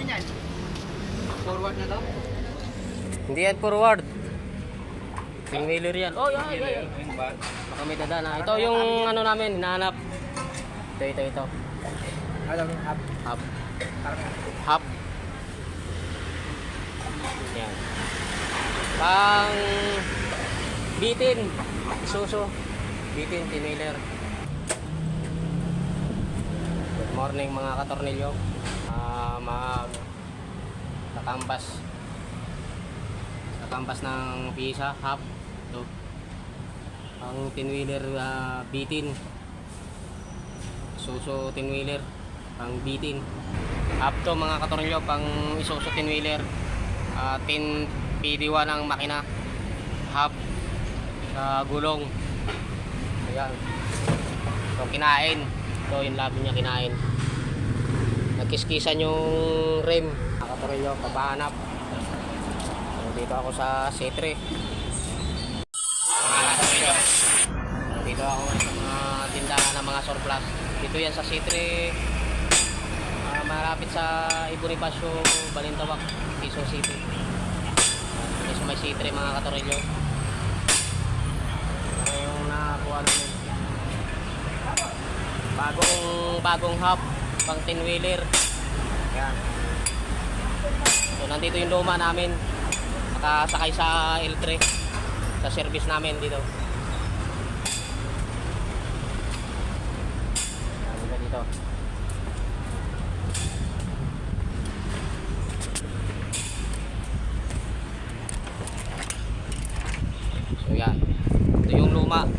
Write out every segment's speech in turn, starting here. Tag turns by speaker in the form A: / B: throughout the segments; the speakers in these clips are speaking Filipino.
A: labi niyan? Forward na daw?
B: Hindi yan forward. Twin wheeler yan. Oh, yan, yan, yan.
A: Yung ba?
B: Baka may dadaan. Ito yung ano namin, hinahanap. Ito, ito, ito.
A: Alam mo, up.
B: Hub.
A: Parang
B: Hub. Yan. Pang bitin. Suso. Bitin, tinwheeler. Good morning mga katornilyo. Ah, mag tatambas. Tatambas ng pisa, hub. Ito. Ang tinwheeler ah, bitin. Suso tinwheeler. Pang bitin. Up to mga katornilyo, pang isuso tinwheeler. Uh, tin PD1 ang makina. Hub sa gulong. Ayan. So kinain. So yung labi niya kinain. Nagkiskisan yung rim. Papahanap. So, dito ako sa C3. Mga katornilyo. Dito ako sa mga tindahan ng mga surplus. Dito yan sa C3 Ah, malapit sa Ibonifacio, Balintawak, Quezon City. Uh, ito sa may C3 mga katorilyo. Ito yung nakakuha namin. Bagong, bagong hub, pang 10 wheeler. Yan. So nandito yung luma namin. Nakasakay sa L3 sa service namin dito. Dito. So yan. Ito yung luma.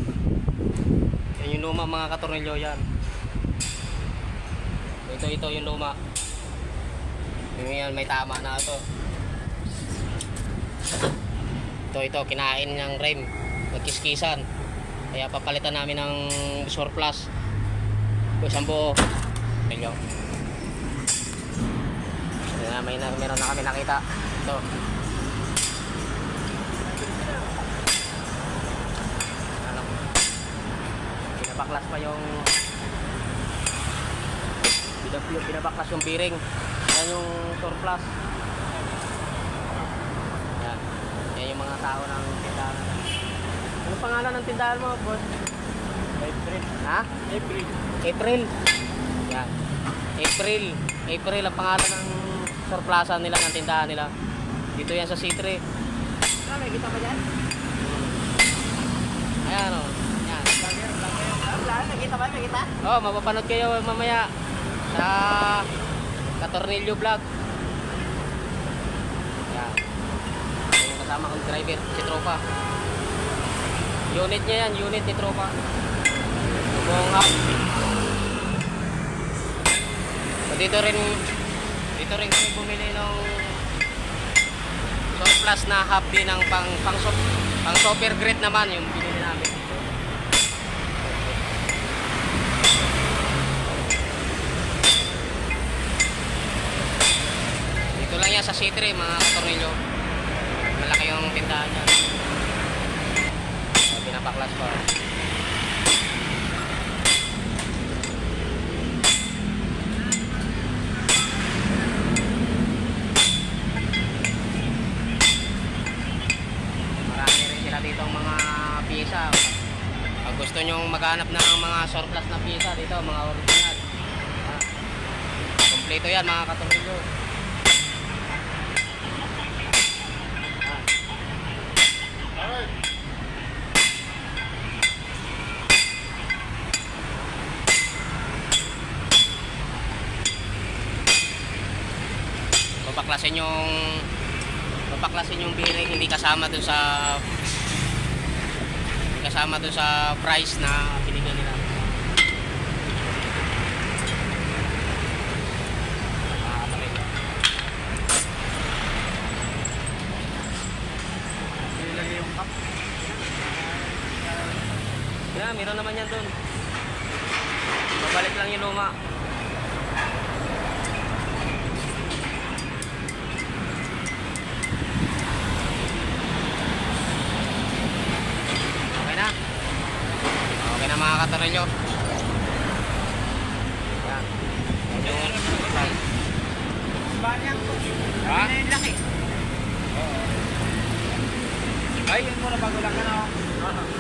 B: Yan yung luma mga katornilyo yan. Ito ito yung luma. Yung may tama na ito. Ito ito kinain ng rim. Nagkiskisan. Kaya papalitan namin ng surplus. Isang buo. Ito. Kaya may meron na kami nakita. Ito. ano, pinabaklas pa yung pinabaklas yung bearing yan yung surplus yan yan yung mga tao ng tindahan ano pangalan ng tindahan mo boss?
A: April.
B: ha?
A: April.
B: April yan April April ang pangalan ng surplasan nila ng tindahan nila dito yan sa C3
A: Ah, may kita ba dyan?
B: ayan o yan
A: Vlogger, vlogger. Ah, vlogger. May kita ba? May kita?
B: Oh, mapapanood kayo mamaya sa Katornilyo Vlog. Yan. Kasama kong driver, si Tropa. Unit niya yan, unit ni Tropa. Buong up. So, dito rin, dito rin kami bumili ng surplus na hub din ng pang, pang, pang super great naman yung binili namin yan sa C3 mga katornilyo. Malaki yung tindahan niya. Pinapaklas ko. Marami rin sila dito mga piyesa. Pag gusto nyong maghanap ng mga surplus na piyesa dito, mga original. Ah, Kompleto yan mga katornilyo. Papaklasin yung papaklasin yung bearing hindi kasama dun sa hindi kasama dun sa price na binigyan nila Ah, okay.
A: Nilagay yung cup.
B: Yeah, meron naman yan dun. Babalik lang yung luma. Okay na? Okay na mga katanong Yan. Yan
A: Ha?
C: Sabi na yung laki.
A: Ay, yun muna bago lang ka na. oh.